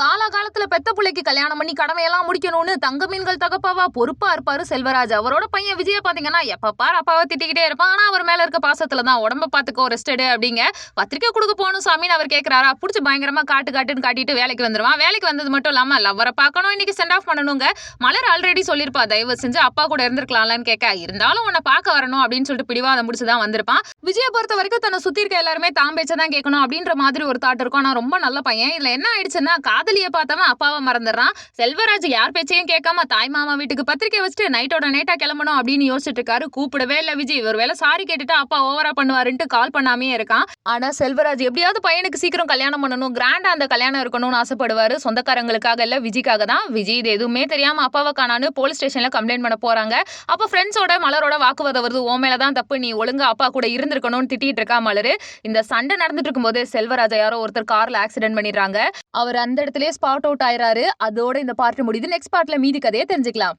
காலாகாலத்துல பெத்த பிள்ளைக்கு கல்யாணம் பண்ணி கடமையெல்லாம் முடிக்கணும்னு தங்க மீன்கள் தகப்பாவா பொறுப்பா இருப்பாரு செல்வராஜ். அவரோட பையன் விஜய பாத்தீங்கன்னா எப்ப பார் அப்பாவை திட்டிக்கிட்டே இருப்பான். ஆனா அவர் மேல இருக்க பாசத்துல தான் உடம்ப பாத்துக்கோ ரெஸ்டடு அப்படிங்க. பத்திரிக்கை கொடுக்க போகணும் சாமின்னு அவர் கேட்கிறாரா புடிச்சு பயங்கரமா காட்டு காட்டுன்னு காட்டிட்டு வேலைக்கு வந்துருவான். வேலைக்கு வந்தது மட்டும் இல்லாம லவ்வரை பார்க்கணும். இன்னைக்கு சென்ட் ஆஃப் பண்ணணுங்க. மலர் ஆல்ரெடி சொல்லிருப்பா தயவு செஞ்சு அப்பா கூட இருந்திருக்கலாம்லன்னு கேட்க இருந்தாலும் உன்னை பார்க்க வரணும் அப்படின்னு சொல்லிட்டு பிடிவாதம் முடிச்சுதான் வந்திருப்பான். விஜய பொறுத்த வரைக்கும் தன்னை சுத்தி இருக்க எல்லாருமே தான் பேச்சதான் கேட்கணும் அப்படின்ற மாதிரி ஒரு தாட் இருக்கும். ஆனா ரொம்ப நல்ல பையன். இதுல என்ன ஆயிடுச்சுன்னா காதலிய பார்த்தவன் அப்பாவை மறந்துடுறான். செல்வராஜ் யார் பேச்சையும் கேட்காம தாய் மாமா வீட்டுக்கு பத்திரிக்கை வச்சுட்டு நைட்டோட நைட்டா கிளம்பணும் அப்படின்னு யோசிச்சுட்டு இருக்காரு. கூப்பிடவே இல்ல விஜய். ஒரு வேளை சாரி கேட்டுட்டு அப்பா ஓவரா பண்ணுவாருன்ட்டு கால் பண்ணாமே இருக்கான். ஆனா செல்வராஜ் எப்படியாவது பையனுக்கு சீக்கிரம் கல்யாணம் பண்ணணும். கிராண்டா அந்த கல்யாணம் இருக்கணும்னு ஆசைப்படுவாரு. சொந்தக்காரங்களுக்காக இல்ல விஜய்க்காக தான். விஜய் இது எதுவுமே தெரியாம அப்பாவை காணான்னு போலீஸ் ஸ்டேஷன்ல கம்ப்ளைண்ட் பண்ண போறாங்க. அப்ப ஃப்ரெண்ட்ஸோட மலரோட வாக்குவாதம் வருது. ஓ மேலதான் தப்பு. நீ ஒழுங்கா அப்பா கூட இருந்திருக்கணும்னு திட்டிட்டு இருக்கா மலரு. இந்த சண்டை நடந்துட்டு இருக்கும்போது செல்வராஜா யாரோ ஒருத்தர் கார்ல ஆக்சிடென்ட் பண்ணிடுறாங்க. அவர் அந்த இடத்துல இடத்துலயே ஸ்பாட் அவுட் ஆயிராரு அதோட இந்த பார்ட் முடியுது. நெக்ஸ்ட் பார்ட்ல மீதி கதையை தெரிஞ்சுக்கலாம்.